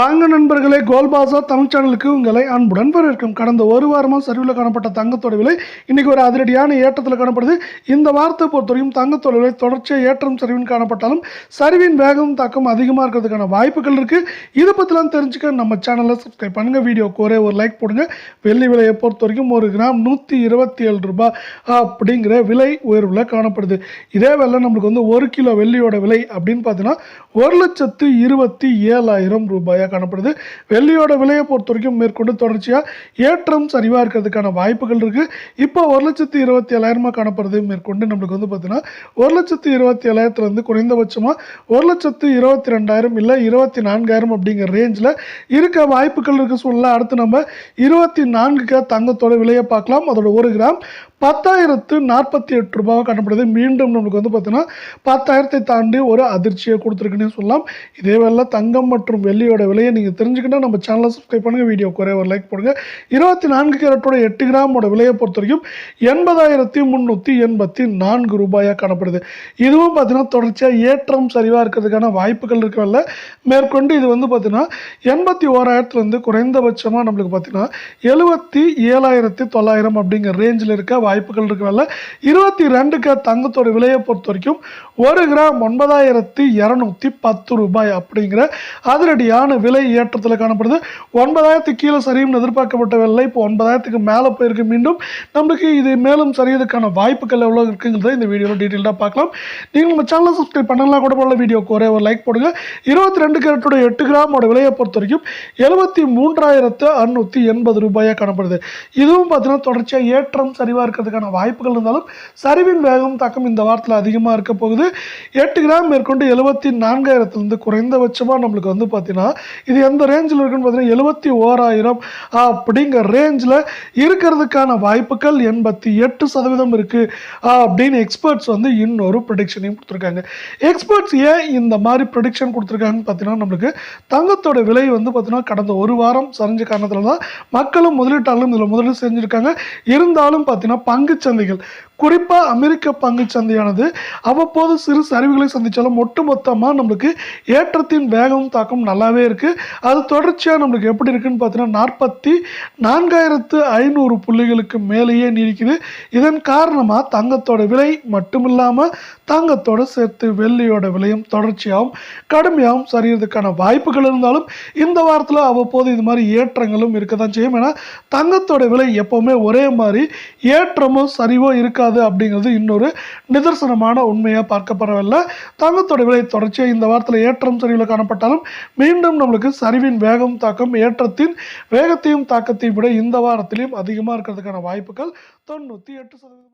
வாங்க நண்பர்களே கோல்பாசா தமிழ் சேனலுக்கு உங்களை அன்புடன் வரவேற்கும். கடந்த ஒரு வாரமாக சரிவில் காணப்பட்ட தங்கத்தோட விலை இன்னைக்கு ஒரு அதிரடியான ஏற்றத்தில் காணப்படுது. இந்த வாரத்தை பொறுத்தவரைக்கும் தங்கத்தோட விலை தொடர்ச்சியாக ஏற்றம் சரிவின் காணப்பட்டாலும் சரிவின் வேகம் தாக்கம் அதிகமாக இருக்கிறதுக்கான வாய்ப்புகள் இருக்குது இதை பற்றிலாம் தெரிஞ்சுக்க நம்ம சேனலை சப்ஸ்கிரைப் பண்ணுங்கள் வீடியோக்கு ஒரே ஒரு லைக் போடுங்க. வெள்ளி விலையை பொறுத்த வரைக்கும் ஒரு கிராம் நூற்றி இருபத்தி ஏழு ரூபாய் அப்படிங்கிற விலை உயர்வில் காணப்படுது. இதே வேலை நம்மளுக்கு வந்து ஒரு கிலோ வெள்ளியோட விலை அப்படின்னு பார்த்தீங்கன்னா ஒரு லட்சத்து இருபத்தி ஏழாயிரம் ரூபாய் ரூபாயாக காணப்படுது. வெள்ளியோட விலையை பொறுத்த வரைக்கும் மேற்கொண்டு தொடர்ச்சியாக ஏற்றம் சரிவாக இருக்கிறதுக்கான வாய்ப்புகள் இருக்குது இப்போ ஒரு லட்சத்து இருபத்தி ஏழாயிரமாக காணப்படுது மேற்கொண்டு நம்மளுக்கு வந்து பார்த்தீங்கன்னா ஒரு லட்சத்து இருபத்தி ஏழாயிரத்துலேருந்து குறைந்தபட்சமாக ஒரு லட்சத்து இருபத்தி ரெண்டாயிரம் இல்லை இருபத்தி நான்காயிரம் அப்படிங்கிற ரேஞ்சில் இருக்க வாய்ப்புகள் இருக்க. சூழ்நிலை அடுத்து நம்ம இருபத்தி நான்குக்கு தங்கத்தோட விலையை பார்க்கலாம். அதோட ஒரு கிராம் பத்தாயிரத்து நாற்பத்தி எட்டு ரூபாவை காணப்படுது மீண்டும் நம்மளுக்கு வந்து பார்த்தீங்கன்னா பத்தாயிரத்தை தாண்டி ஒரு அதிர்ச்சியை கொடுத்துருக்குன்னே சொல்லலாம். இதே வேலை தங்கம் மற்றும் வெள்ளியோட விலையை நீங்கள் தெரிஞ்சுக்கிட்டால் நம்ம சேனலை சப்ஸ்கிரைப் பண்ணுங்கள் வீடியோ குறைய ஒரு லைக் போடுங்க. இருபத்தி நான்கு கேரட்டோட எட்டு கிராமோட விலையை பொறுத்த வரைக்கும் எண்பதாயிரத்தி முந்நூற்றி எண்பத்தி நான்கு ரூபாயாக காணப்படுது. இதுவும் பார்த்தீங்கன்னா தொடர்ச்சியாக ஏற்றம் சரிவாக இருக்கிறதுக்கான வாய்ப்புகள் இருக்கவில்ல. மேற்கொண்டு இது வந்து பார்த்தீங்கன்னா எண்பத்தி ஓராயிரத்துலேருந்து குறைந்தபட்சமாக நம்மளுக்கு பார்த்தீங்கன்னா எழுபத்தி ஏழாயிரத்தி தொள்ளாயிரம் அப்படிங்கிற ரேஞ்சில் இருக்க வாய்ப்புகள் இருக்கிறல்ல இருபத்தி ரெண்டுக்கு தங்கத்தோட விலையை பொறுத்த வரைக்கும் ஒரு கிராம் ஒன்பதாயிரத்தி இரநூத்தி பத்து ரூபாய் அப்படிங்கிற அதிரடியான விலை ஏற்றத்தில் காணப்படுது. ஒன்பதாயிரத்து கீழே சரியும் எதிர்பார்க்கப்பட்ட விலை இப்போ ஒன்பதாயிரத்துக்கு மேலே போயிருக்கு. மீண்டும் நம்மளுக்கு இது மேலும் சரியதுக்கான வாய்ப்புகள் எவ்வளோ இருக்குங்கிறத இந்த வீடியோவில் டீட்டெயிலாக பார்க்கலாம். நீங்கள் நம்ம சேனலை சப்ஸ்கிரைப் பண்ணலாம் கூட போல வீடியோக்கு ஒரே ஒரு லைக் போடுங்க. இருபத்தி ரெண்டு கேரட்டோட எட்டு கிராமோட விலையை பொறுத்த வரைக்கும் எழுபத்தி மூன்றாயிரத்து அறுநூற்றி எண்பது ரூபாயாக காணப்படுது. இதுவும் பார்த்தீங்கன்னா தொடர்ச்சியாக ஏற்றம் சரிவாக இருக்கிறதுக்கான வாய்ப்புகள் இருந்தாலும் சரிவின் வேகம் தாக்கம் இந்த வாரத்தில் அதிகமாக இருக்க போகுது. எட்டு கிராம் மேற்கொண்டு எழுபத்தி நான்காயிரத்துலேருந்து குறைந்தபட்சமாக நம்மளுக்கு வந்து பார்த்தீங்கன்னா இது எந்த ரேஞ்சில் இருக்குன்னு பார்த்தீங்கன்னா எழுபத்தி ஓராயிரம் அப்படிங்கிற ரேஞ்சில் இருக்கிறதுக்கான வாய்ப்புகள் எண்பத்தி எட்டு சதவீதம் இருக்குது அப்படின்னு எக்ஸ்பர்ட்ஸ் வந்து இன்னொரு ப்ரொடிக்ஷனையும் கொடுத்துருக்காங்க. எக்ஸ்பர்ட்ஸ் ஏன் இந்த மாதிரி ப்ரொடிக்ஷன் கொடுத்துருக்காங்கன்னு பார்த்தீங்கன்னா நம்மளுக்கு தங்கத்தோட விலை வந்து பார்த்தீங்கன்னா கடந்த ஒரு வாரம் சரிஞ்ச காரணத்தில் தான் மக்களும் முதலீட்டாளரும் இதில் முதலீடு செஞ்சுருக்காங்க. இருந்தாலும் பார்த்தீங்கன்னா பங்கு சந்தைகள். குறிப்பாக அமெரிக்க பங்கு சந்தையானது அவ்வப்போது சிறு சரிவுகளை சந்தித்தாலும் ஒட்டுமொத்தமாக நம்மளுக்கு ஏற்றத்தின் வேகம் தாக்கம் நல்லாவே இருக்குது அது தொடர்ச்சியாக நம்மளுக்கு எப்படி இருக்குன்னு பார்த்தீங்கன்னா நாற்பத்தி நான்காயிரத்து ஐநூறு புள்ளிகளுக்கு மேலேயே நீடிக்குது. இதன் காரணமாக தங்கத்தோட விலை மட்டும் இல்லாமல் தங்கத்தோட சேர்த்து வெள்ளியோட விலையும் தொடர்ச்சியாகவும் கடுமையாகவும் சரியறதுக்கான வாய்ப்புகள் இருந்தாலும் இந்த வாரத்தில் அவ்வப்போது இது மாதிரி ஏற்றங்களும் இருக்க தான் செய்யும். ஏன்னா தங்கத்தோட விலை எப்போவுமே ஒரே மாதிரி ஏற்ற ஏற்றமோ சரிவோ இருக்காது அப்படிங்கிறது இன்னொரு நிதர்சனமான உண்மையாக பார்க்கப்படவில்லை. தங்கத்தோட விலை தொடர்ச்சியாக இந்த வாரத்தில் ஏற்றம் சரிவில் காணப்பட்டாலும் மீண்டும் நம்மளுக்கு சரிவின் வேகம் தாக்கம் ஏற்றத்தின் வேகத்தையும் தாக்கத்தையும் விட இந்த வாரத்திலையும் அதிகமாக இருக்கிறதுக்கான வாய்ப்புகள் தொண்ணூற்றி எட்டு சதவீதம்.